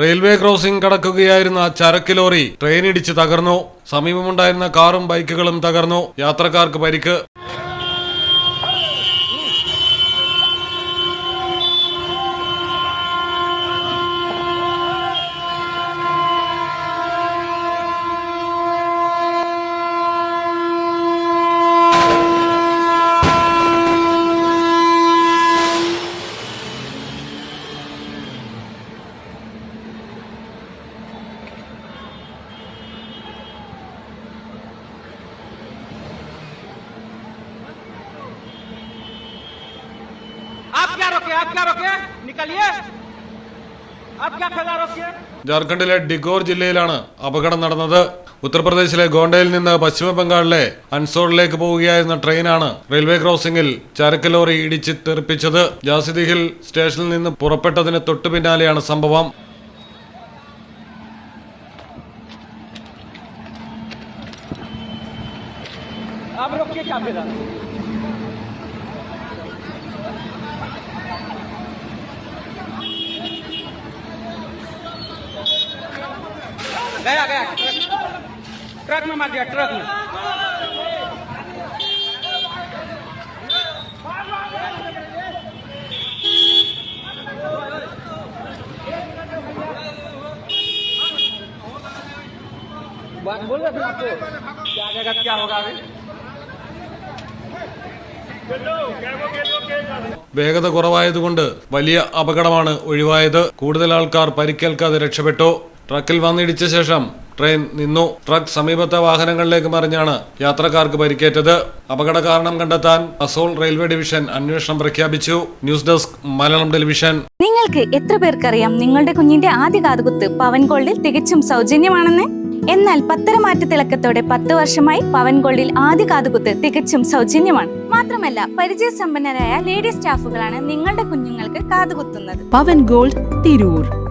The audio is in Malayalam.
റെയിൽവേ ക്രോസിംഗ് കടക്കുകയായിരുന്ന ചരക്ക് ലോറി ട്രെയിനിടിച്ച് തകർന്നു. സമീപമുണ്ടായിരുന്ന കാറും ബൈക്കുകളും തകർന്നു. യാത്രക്കാർക്ക് പരിക്ക്. आप क्या रोके आप क्या रोके निकलिए आप क्या खड़ा रोकिए ജാർഖണ്ഡിലെ ഡിഗോർ ജില്ലയിലാണ് അപകടം നടന്നത് ഉത്തർപ്രദേശിലെ ഗോണ്ടയിൽ നിന്ന് പശ്ചിമ ബംഗാളിലെ അൻസോളിലേക്ക് പോവുകയായിരുന്ന ട്രെയിനാണ് റെയിൽവേ ക്രോസിംഗിൽ ചരക്ക് ലോറി ഇടിച്ച് തെറിപ്പിച്ചത് ജാസിദി ഹിൽ സ്റ്റേഷനിൽ നിന്ന് പുറപ്പെട്ടതിന് തൊട്ടു പിന്നാലെയാണ് സംഭവം आप रोकिए क्या फिर गया गया ट्रक- ट्रक में मार दिया ट्रक में बात बोल रहे थे आपको क्या जगह क्या होगा अभी വേഗത കുറവായതുകൊണ്ട് വലിയ അപകടമാണ് ഒഴിവായത് കൂടുതൽ ആൾക്കാർ പരിക്കേൽക്കാതെ രക്ഷപ്പെട്ടു ട്രക്കിൽ വന്നിടിച്ച ശേഷം ട്രെയിൻ നിന്നു. ട്രക്ക് സമീപത്തെ വാഹനങ്ങളിലേക്ക് മറിഞ്ഞാണ് യാത്രക്കാർക്ക് പരിക്കേറ്റത്. അപകട കാരണം കണ്ടെത്താൻ അസോൾ റെയിൽവേ ഡിവിഷൻ അന്വേഷണം പ്രഖ്യാപിച്ചു. News desk Malayalam television. നിങ്ങൾക്ക് എത്ര പേർക്കറിയാം നിങ്ങളുടെ കുഞ്ഞിന്റെ ആദ്യ കാതുകുത്ത് പവൻ ഗോൾഡിൽ തികച്ചും സൗജന്യമാണെന്ന്? എന്നാൽ പത്തര മാറ്റ തിളക്കത്തോടെ പത്ത് വർഷമായി പവൻ ഗോൾഡിൽ ആദ്യ കാതുകുത്ത് തികച്ചും സൗജന്യമാണ്. മാത്രമല്ല പരിചയസമ്പന്നരായ ലേഡി സ്റ്റാഫുകളാണ് നിങ്ങളുടെ കുഞ്ഞുങ്ങൾക്ക് കാതുകുത്തുന്നത്. പവൻ ഗോൾഡ് തിരൂർ.